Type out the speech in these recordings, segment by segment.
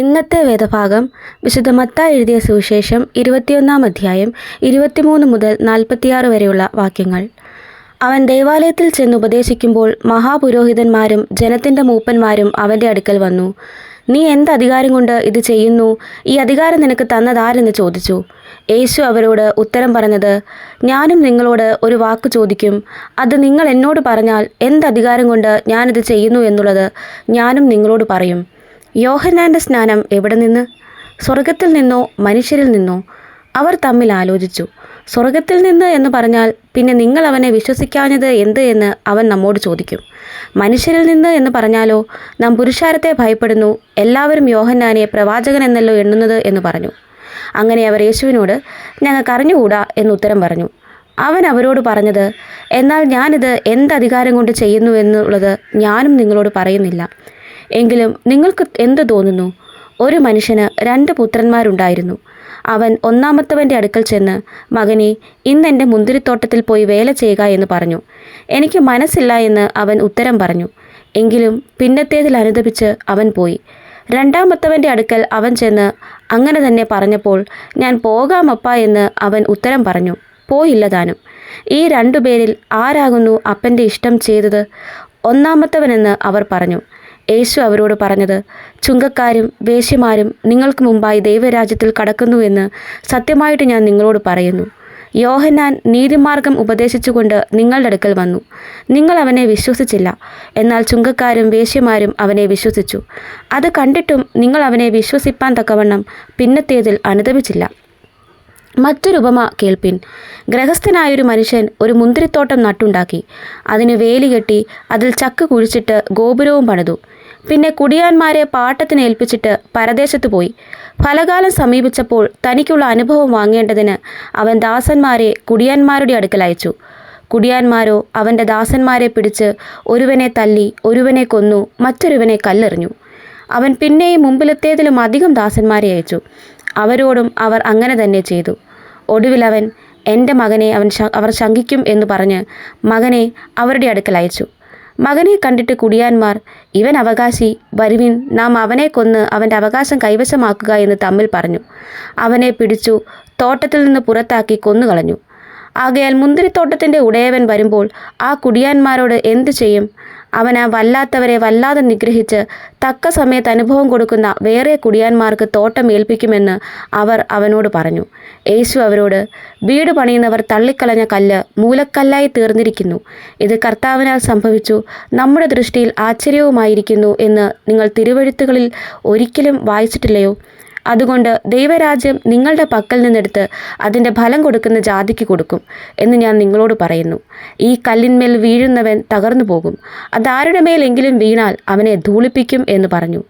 ഇന്നത്തെ വേദഭാഗം വിശുദ്ധ മത്ത എഴുതിയ സുവിശേഷം ഇരുപത്തിയൊന്നാം അധ്യായം ഇരുപത്തിമൂന്ന് മുതൽ നാൽപ്പത്തിയാറ് വരെയുള്ള വാക്യങ്ങൾ. അവൻ ദേവാലയത്തിൽ ചെന്ന് ഉപദേശിക്കുമ്പോൾ മഹാപുരോഹിതന്മാരും ജനത്തിന്റെ മൂപ്പന്മാരും അവന്റെ അടുക്കൽ വന്നു. നീ എന്ത് അധികാരം കൊണ്ട് ഇത് ചെയ്യുന്നു? ഈ അധികാരം നിനക്ക് തന്നതാരെന്ന് ചോദിച്ചു. യേശു അവരോട് ഉത്തരം പറഞ്ഞത് ഞാനും നിങ്ങളോട് ഒരു വാക്ക് ചോദിക്കും. അത് നിങ്ങൾ എന്നോട് പറഞ്ഞാൽ എന്ത് അധികാരം കൊണ്ട് ഞാനിത് ചെയ്യുന്നു എന്നുള്ളത് ഞാനും നിങ്ങളോട് പറയും. യോഹന്നാന്റെ സ്നാനം എവിടെ നിന്ന്? സ്വർഗത്തിൽ നിന്നോ മനുഷ്യരിൽ നിന്നോ? അവർ തമ്മിൽ ആലോചിച്ചു. സ്വർഗത്തിൽ നിന്ന് എന്ന് പറഞ്ഞാൽ പിന്നെ നിങ്ങൾ അവനെ വിശ്വസിക്കാഞ്ഞത് എന്ത് എന്ന് അവൻ നമ്മോട് ചോദിക്കും. മനുഷ്യരിൽ നിന്ന് എന്ന് പറഞ്ഞാലോ നാം പുരുഷാരത്തെ ഭയപ്പെടുന്നു എല്ലാവരും യോഹന്നാനെ പ്രവാചകൻ എന്നല്ലോ എണ്ണുന്നത് എന്ന് പറഞ്ഞു. അങ്ങനെ അവർ യേശുവിനോട് ഞങ്ങൾക്ക് അറിഞ്ഞുകൂടാ എന്ന് ഉത്തരം പറഞ്ഞു. അവൻ അവരോട് പറഞ്ഞത് എന്നാൽ ഞാനിത് എന്ത് അധികാരം കൊണ്ട് ചെയ്യുന്നു എന്നുള്ളത് ഞാനും നിങ്ങളോട് പറയുന്നില്ല. എങ്കിലും നിങ്ങൾക്ക് എന്ത് തോന്നുന്നു? ഒരു മനുഷ്യന് രണ്ട് പുത്രന്മാരുണ്ടായിരുന്നു. അവൻ ഒന്നാമത്തവന്റെ അടുക്കൽ ചെന്ന് മകനെ ഇന്ന് എന്റെ മുന്തിരിത്തോട്ടത്തിൽ പോയി വേല ചെയ്യുക എന്ന് പറഞ്ഞു. എനിക്ക് മനസ്സില്ല എന്ന് അവൻ ഉത്തരം പറഞ്ഞു. എങ്കിലും പിന്നത്തേതിൽ അനുദപിച്ച് അവൻ പോയി. രണ്ടാമത്തവന്റെ അടുക്കൽ അവൻ ചെന്ന് അങ്ങനെ തന്നെ പറഞ്ഞപ്പോൾ ഞാൻ പോകാമപ്പ എന്ന് അവൻ ഉത്തരം പറഞ്ഞു. പോയില്ല താനും. ഈ രണ്ടുപേരിൽ ആരാകുന്നു അപ്പന്റെ ഇഷ്ടം ചെയ്തത്? ഒന്നാമത്തവനെന്ന് അവർ പറഞ്ഞു. യേശു അവരോട് പറഞ്ഞത് ചുങ്കക്കാരും വേശ്യമാരും നിങ്ങൾക്ക് മുമ്പായി ദൈവരാജ്യത്തിൽ കടക്കുന്നുവെന്ന് സത്യമായിട്ട് ഞാൻ നിങ്ങളോട് പറയുന്നു. യോഹന്നാൻ നീതിമാർഗം ഉപദേശിച്ചുകൊണ്ട് നിങ്ങളുടെ അടുക്കൽ വന്നു. നിങ്ങൾ അവനെ വിശ്വസിച്ചില്ല. എന്നാൽ ചുങ്കക്കാരും വേശ്യമാരും അവനെ വിശ്വസിച്ചു. അത് കണ്ടിട്ടും നിങ്ങൾ അവനെ വിശ്വസിപ്പാൻ തക്കവണ്ണം പിന്നത്തേതിൽ അനുദപിച്ചില്ല. മറ്റൊരു ഉപമ കേൾപ്പിൻ. ഗ്രഹസ്ഥനായൊരു മനുഷ്യൻ ഒരു മുന്തിരിത്തോട്ടം നട്ടുണ്ടാക്കി. അതിന് വേലി കെട്ടി അതിൽ ചക്ക് കുഴിച്ചിട്ട് ഗോപുരവും പണിതു. പിന്നെ കുടിയാന്മാരെ പാട്ടത്തിന് ഏൽപ്പിച്ചിട്ട് പരദേശത്ത് പോയി. ഫലകാലം സമീപിച്ചപ്പോൾ തനിക്കുള്ള അനുഭവം വാങ്ങേണ്ടതിന് അവൻ ദാസന്മാരെ കുടിയാന്മാരുടെ അടുക്കൽ അയച്ചു. കുടിയാന്മാരോ അവന്റെ ദാസന്മാരെ പിടിച്ച് ഒരുവനെ തല്ലി ഒരുവനെ കൊന്നു മറ്റൊരുവനെ കല്ലെറിഞ്ഞു. അവൻ പിന്നെയും മുമ്പിലത്തേതിലും അധികം ദാസന്മാരെ അയച്ചു. അവരോടും അവർ അങ്ങനെ തന്നെ ചെയ്തു. ഒടുവിൽ അവൻ എന്റെ മകനെ അവൻ അവർ ശങ്കിക്കും എന്ന് പറഞ്ഞ് മകനെ അവരുടെ അടുക്കൽ അയച്ചു. മകനെ കണ്ടിട്ട് കുടിയാന്മാർ ഇവൻ അവകാശി വരുവിൻ നാം അവനെ കൊന്ന് അവന്റെ അവകാശം കൈവശമാക്കുക എന്ന് തമ്മിൽ പറഞ്ഞു. അവനെ പിടിച്ചു തോട്ടത്തിൽ നിന്ന് പുറത്താക്കി കൊന്നുകളഞ്ഞു. ആകയാൽ മുന്തിരിത്തോട്ടത്തിന്റെ ഉടയവൻ വരുമ്പോൾ ആ കുടിയാന്മാരോട് എന്തു ചെയ്യും? അവൻ ആ വല്ലാത്തവരെ വല്ലാതെ നിഗ്രഹിച്ച് തക്ക സമയത്ത് അനുഭവം കൊടുക്കുന്ന വേറെ കുടിയാന്മാർക്ക് തോട്ടം ഏൽപ്പിക്കുമെന്ന് അവർ അവനോട് പറഞ്ഞു. യേശു അവരോട് വീട് പണിയുന്നവർ തള്ളിക്കളഞ്ഞ കല്ല് മൂലക്കല്ലായി തീർന്നിരിക്കുന്നു. ഇത് കർത്താവിനാൽ സംഭവിച്ചു. നമ്മുടെ ദൃഷ്ടിയിൽ ആശ്ചര്യവുമായിരിക്കുന്നു എന്ന് നിങ്ങൾ തിരുവഴുത്തുകളിൽ ഒരിക്കലും വായിച്ചിട്ടില്ലയോ? അതുകൊണ്ട് ദൈവരാജ്യം നിങ്ങളുടെ പക്കൽ നിന്നെടുത്ത് അതിന്റെ ഫലം കൊടുക്കുന്ന ജാതിക്ക് കൊടുക്കും എന്ന് ഞാൻ നിങ്ങളോട് പറയുന്നു. ഈ കല്ലിന്മേൽ വീഴുന്നവൻ തകർന്നു പോകും. അതാരുടെ മേലെങ്കിലും വീണാൽ അവനെ ധൂളിപ്പിക്കും എന്ന് പറഞ്ഞു.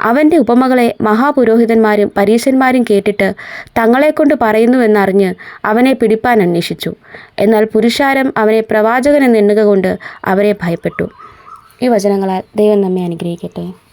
അവന്റെ ഉപമകളെ മഹാപുരോഹിതന്മാരും പരീശന്മാരും കേട്ടിട്ട് തങ്ങളെക്കൊണ്ട് പറയുന്നുവെന്നറിഞ്ഞ് അവനെ പിടിപ്പാൻ അന്വേഷിച്ചു. എന്നാൽ പുരുഷാരം അവനെ പ്രവാചകനെന്നെണ്ണുക കൊണ്ട് അവരെ ഭയപ്പെട്ടു. ഈ വചനങ്ങളാൽ ദൈവം നമ്മെ അനുഗ്രഹിക്കട്ടെ.